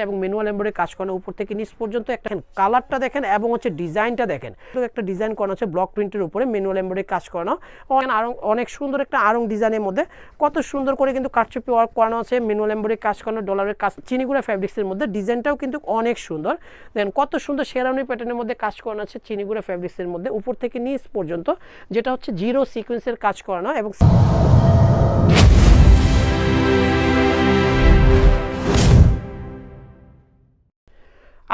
এবং manual embroidery কাজ করানো উপর থেকে নিচ পর্যন্ত একটা কালারটা দেখেন এবং হচ্ছে ডিজাইনটা দেখেন। একটা ডিজাইন করানো হচ্ছে ব্লক প্রিন্টের উপরে ম্যানুয়াল এমব্রয়ডারি কাজ করানো। আরং, অনেক সুন্দর একটা আরং ডিজাইনের মধ্যে, কত সুন্দর করে কিন্তু কাটচুপি ওয়ার্ক করানো আছে ম্যানুয়াল এমব্রয়ডারি কাজ করানো ডলারের কাজ চিনিগুড়া ফ্যাব্রিক্সের মধ্যে। ডিজাইনটাও কিন্তু অনেক সুন্দর। দেন কত সুন্দর শেরানি প্যাটার্নের মধ্যে কাজ করানো আছে চিনিগুড়া ফ্যাব্রিক্সের মধ্যে। উপর থেকে নিচ পর্যন্ত যেটা হচ্ছে জিরো সিকোয়েন্সের কাজ করানো এবং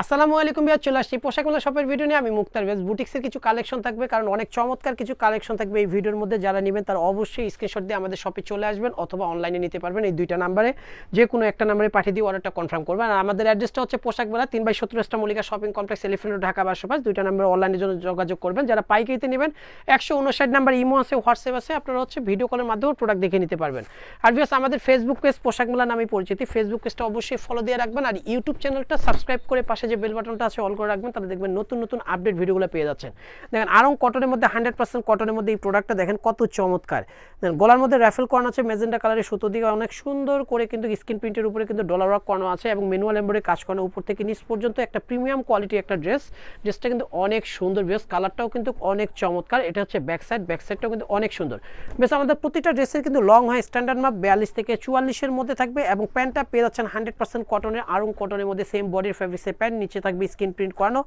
আসসালামু আলাইকুম বিয়ার চলে আসছি পোশাকগুলো শপের ভিডিও নিয়ে। আমি মুক্তার বেশ বুটিক্সের কিছু কালেকশন থাকবে, কারণ অনেক চমৎকার কিছু কালেকশন থাকবে এই ভিডিওর মধ্যে। যারা নেবেন তারা অবশ্যই স্ক্রিনশট দিয়ে আমাদের শপে চলে আসবেন, অথবা অনলাইনে নিতে পারবেন এই দুইটা নাম্বারে যে কোনো একটা নাম্বারে পাঠিয়ে দিয়ে অর্ডারটা কনফার্ম করবেন। আর আমাদের অ্যাড্রেসটা হচ্ছে পোশাক বেলা তিন বাই সত্তর এস্টা Mallika shopping complex Elephant Dhaka পাঁচ দুইটা নাম্বারে অনলাইনের জন্য যোগাযোগ করবেন। যারা পাইকারিতে নেবেন, একশো উনষাট নাম্বার ইমো আছে, হোয়াটসঅ্যাপ আছে, আপনারা হচ্ছে ভিডিও কলের মাধ্যমে প্রোডাক্ট দেখে নিতে পারবেন। আর বিকজ আমাদের ফেসবুক পেজ পোশাক মেলা নামে পরিচিতি। ফেসবুক পেজটা অবশ্যই ফলো দিয়ে রাখবেন। আর ইউটিউব চ্যানেলটা সাবস্ক্রাইব করে পাশে যে বেল বাটনটা আছে অল করে রাখবেন তাহলে দেখবেন নতুন নতুন আপডেট ভিডিওগুলো পেয়ে যাচ্ছেন। দেখেন, আরং কটনের মধ্যে হান্ড্রেড পার্সেন্ট কটনের মধ্যে এই প্রোডাক্টটা দেখেন কত চমৎকার। দেখেন, গলার মধ্যে র্যাফেল করানো আছে মেজেন্ডা কালারের সুতো দিকে অনেক সুন্দর করে কিন্তু স্ক্রিন প্রিন্টের উপরে কিন্তু ডলার ওয়ার্ক করানো আছে এবং ম্যানুয়াল এমব্রয়ডারি কাজ করানো উপর থেকে নিচ পর্যন্ত একটা প্রিমিয়াম কোয়ালিটি একটা ড্রেস ড্রেসটা কিন্তু অনেক সুন্দর, বেশ কালারটাও কিন্তু অনেক চমৎকার। এটা হচ্ছে ব্যাক সাইড ব্যাক সাইডটাও কিন্তু অনেক সুন্দর। বেশ, আমাদের প্রতিটা ড্রেসের কিন্তু লং হয় স্ট্যান্ডার্ড মাপ বিয়াল্লিশ থেকে চুয়াল্লিশের মধ্যে থাকবে এবং প্যান্টটা পেয়ে যাচ্ছেন হান্ড্রেড পার্সেন্ট কটনের আরং কটনের মধ্যে সেম বডির ফেব্রিক্সের প্যান্ট নিচে থাকবে স্ক্রিন প্রিন্ট করানো।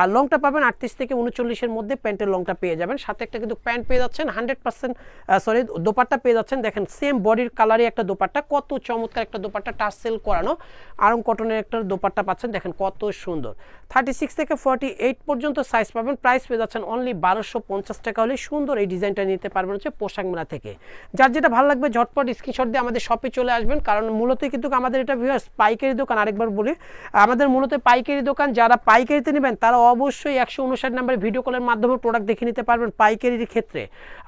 আর লংটা পাবেন আটত্রিশ থেকে উনচল্লিশের মধ্যে প্যান্টের লংটা পেয়ে যাবেন। সাথে একটা কিন্তু প্যান্ট পেয়ে যাচ্ছেন, হান্ড্রেড পার্সেন্ট সরি, দোপাট্টা পেয়ে যাচ্ছেন। দেখেন, সেম বডির কালারই একটা দোপাট্টা। কত চমৎকার একটা দোপাট্টা সেল করানো। আরং কটনের একটা দোপাট্টা পাচ্ছেন। দেখেন, কত সুন্দর। থার্টি সিক্স থেকে ফর্টি এইট পর্যন্ত সাইজ পাবেন। প্রাইস পেয়ে যাচ্ছেন অনলি বারোশো পঞ্চাশ টাকা হলে সুন্দর এই ডিজাইনটা নিতে পারবেন হচ্ছে পোশাক মেলা থেকে। যার যেটা ভালো লাগবে, ঝটপট স্ক্রিনশট দিয়ে আমাদের শপে চলে আসবেন। কারণ মূলত কিন্তু আমাদের এটা ভিউয়ার্স পাইকারি দোকান, আরেকবার বলি, আমাদের মূলত পাইকারি দোকান, যারা পাইকারিতে নেবেন, তারা অবশ্যই একশো উনষাট নাম্বারে ভিডিও কলের মাধ্যমে প্রোডাক্ট দেখে নিতে পারবেন পাইকারির ক্ষেত্রে।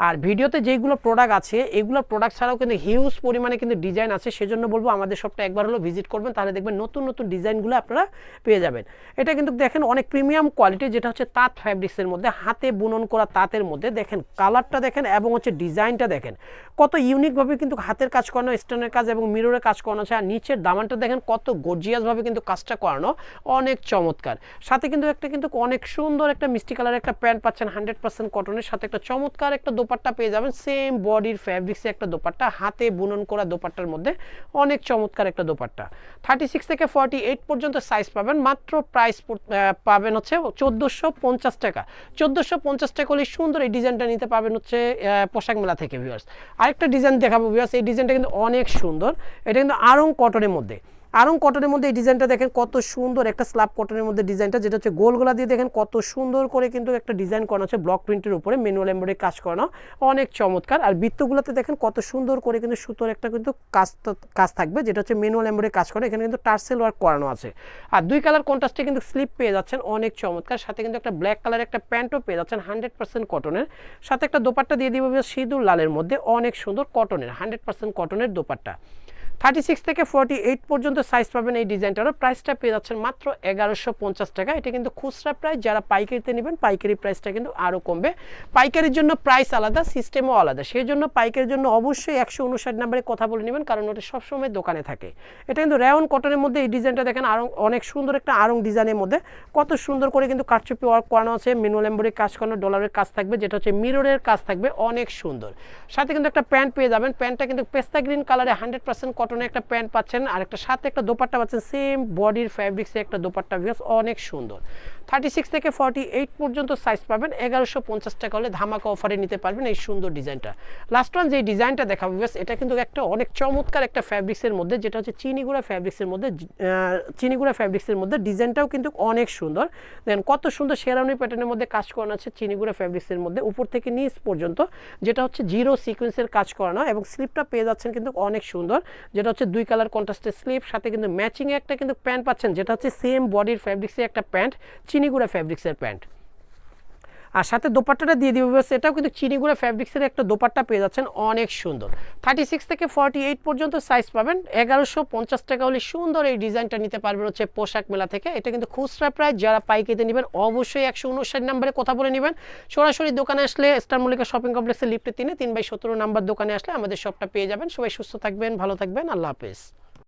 আর ভিডিওতে যেইগুলো প্রোডাক্ট আছে, এগুলো প্রোডাক্ট ছাড়াও কিন্তু হিউজ পরিমাণে কিন্তু ডিজাইন আছে। সেজন্য বলব আমাদের শপটা একবার হলো ভিজিট করবেন, তাহলে দেখবেন নতুন নতুন ডিজাইনগুলো আপনারা পেয়ে যাবেন। এটা কিন্তু দেখেন অনেক প্রিমিয়াম কোয়ালিটি যেটা হচ্ছে তাঁত ফ্যাব্রিক্সের মধ্যে, হাতে বুনন করা তাঁতের মধ্যে। দেখেন কালারটা দেখেন এবং হচ্ছে ডিজাইনটা দেখেন। কত ইউনিকভাবে কিন্তু হাতের কাজ করানো স্টোনের কাজ এবং মিররের কাজ করানো আছে। আর নিচের দামানটা দেখেন কত গর্জিয়াসভাবে কিন্তু কাজটা করানো। অনেক চমৎকার। সাথে কিন্তু একটা কিন্তু অনেক সুন্দর একটা মিষ্টি কালার একটা প্যান্ট পাচ্ছেন, হান্ড্রেড পার্সেন্ট কটনের সাথে একটা চমৎকার একটা দোপাট্টা পেয়ে যাবেন। সেম বডির ফ্যাব্রিক্সে একটা দোপাট্টা, হাতে বুনন করা দোপাট্টার মধ্যে অনেক চমৎকার একটা দোপাট্টা। থার্টি সিক্স থেকে ফর্টি এইট পর্যন্ত সাইজ পাবেন, মাত্র প্রাইস পাবেন হচ্ছে চোদ্দোশো পঞ্চাশ টাকা। চোদ্দোশো পঞ্চাশ টাকা হলে সুন্দর এই ডিজাইনটা নিতে পাবেন হচ্ছে পোশাক মেলা থেকে ভিউয়ার্স আরেকটা ডিজাইন দেখাবো ভিউয়ার্স এই ডিজাইনটা কিন্তু অনেক সুন্দর। এটা কিন্তু আরং কটনের মধ্যে। আরং কটনের মধ্যে এই ডিজাইনটা দেখেন কত সুন্দর, একটা স্ল্যাব কটনের মধ্যে ডিজাইনটা যেটা হচ্ছে গোলগোলা দিয়ে দেখেন কত সুন্দর করে কিন্তু একটা ডিজাইন করানো হচ্ছে ব্লক প্রিন্টের উপরে ম্যানুয়াল এমব্রয়ডারি কাজ করানো, অনেক চমৎকার। আর বৃত্তগুলোতে দেখেন কত সুন্দর করে কিন্তু সুতোর একটা কিন্তু কাজ কাজ থাকবে, যেটা হচ্ছে ম্যানুয়াল এমব্রয়ডারি কাজ করা, এখানে কিন্তু টার্সেল ওয়ার্ক করানো আছে। আর দুই কালার কন্ট্রাস্টে কিন্তু স্লিপ পেয়ে যাচ্ছেন, অনেক চমৎকার। সাথে কিন্তু একটা ব্ল্যাক কালার একটা প্যান্টও পেয়ে যাচ্ছেন হান্ড্রেড পার্সেন্ট কটনের সাথে একটা দোপাট্টা দিয়ে দিবে, সিঁদুর লালের মধ্যে, অনেক সুন্দর কটনের হান্ড্রেড পার্সেন্ট কটনের দোপাট্টা। থার্টি সিক্স থেকে ফর্টি এইট পর্যন্ত সাইজ পাবেন এই ডিজাইনটারও। প্রাইসটা পেয়ে যাচ্ছেন মাত্র এগারোশো পঞ্চাশ টাকা। এটা কিন্তু খুচরা প্রাইস যারা পাইকারিতে নেবেন, পাইকারি প্রাইসটা কিন্তু আরও কমবে। পাইকারির জন্য প্রাইস আলাদা সিস্টেমও আলাদা। সেই জন্য পাইকারির জন্য অবশ্যই একশো উনষাট নাম্বারে কথা বলে নেবেন, কারণ ওটা সবসময় দোকানে থাকে। এটা কিন্তু রেওন কটনের মধ্যে এই ডিজাইনটা দেখেন আরং অনেক সুন্দর একটা আরং ডিজাইনের মধ্যে। কত সুন্দর করে কিন্তু কারচুপি ওয়ার্ক করানো আছে ম্যানুয়াল এম্বরি কাজ করানো ডলারের কাজ থাকবে, যেটা হচ্ছে মিররের কাজ থাকবে, অনেক সুন্দর। সাথে কিন্তু একটা প্যান্ট পেয়ে যাবেন। প্যান্টটা কিন্তু পেস্তা গ্রিন কালারে হান্ড্রেড পার্সেন্ট কটনের একটা প্যান্ট পাচ্ছেন, আর একটা সাথে একটা দোপাট্টা পাচ্ছেন সেম বডির ফ্যাব্রিক্সে একটা দোপাট্টা ভিউস অনেক সুন্দর। থার্টি সিক্স থেকে ফর্টি এইট পর্যন্ত সাইজ পাবেন, এগারোশো পঞ্চাশ টাকা হলে ধামাকা অফারে নিতে পারবেন এই সুন্দর ডিজাইনটা। লাস্ট ওয়ান যে ডিজাইনটা দেখাবো বেশ এটা কিন্তু একটা অনেক চমৎকার একটা ফ্যাব্রিক্সের মধ্যে, যেটা হচ্ছে চিনিগুড়া ফ্যাব্রিক্সের মধ্যে চিনিগুড়া ফ্যাব্রিক্সের মধ্যে ডিজাইনটাও কিন্তু অনেক সুন্দর। দেন কত সুন্দর শেরানি প্যাটার্নের মধ্যে কাজ করানো আছে চিনিগুড়া ফ্যাব্রিক্সের মধ্যে, উপর থেকে নিচ পর্যন্ত, যেটা হচ্ছে জিরো সিকোয়েন্সের কাজ করানো, এবং স্লিপটা পেয়ে যাচ্ছেন কিন্তু অনেক সুন্দর। যেটা হচ্ছে দুই কালার কন্ট্রাস্টের স্লিপ সাথে কিন্তু ম্যাচিংয়ে একটা কিন্তু প্যান্ট পাচ্ছেন, যেটা হচ্ছে সেম বডির ফ্যাব্রিক্সে একটা প্যান্ট চিনিগুড়া ফ্যাব্রিক্সের প্যান্ট আর সাথে দোপাট্টাটা দিয়ে দিবে ব্যাস এটাও কিন্তু চিনিগুড়া ফ্যাব্রিক্সের একটা দোপাট্টা পেয়ে যাচ্ছেন অনেক সুন্দর। থার্টি সিক্স থেকে ফর্টি এইট পর্যন্ত সাইজ পাবেন। এগারোশো পঞ্চাশ টাকা হলে সুন্দর এই ডিজাইনটা নিতে পারবেন হচ্ছে পোশাক মেলা থেকে। এটা কিন্তু খুচরা প্রায়, যারা পাইকারিতে নেবেন অবশ্যই একশো উনষাট নাম্বারে কথা বলে নেবেন। সরাসরি দোকানে আসলে স্টার মল্লিকা শপিং কমপ্লেক্সের লিফটে তিনে, তিন বাই সতেরো নাম্বার দোকানে আসলে আমাদের শপটা পেয়ে যাবেন। সবাই সুস্থ থাকবেন, ভালো থাকবেন, আল্লাহ হাফেজ।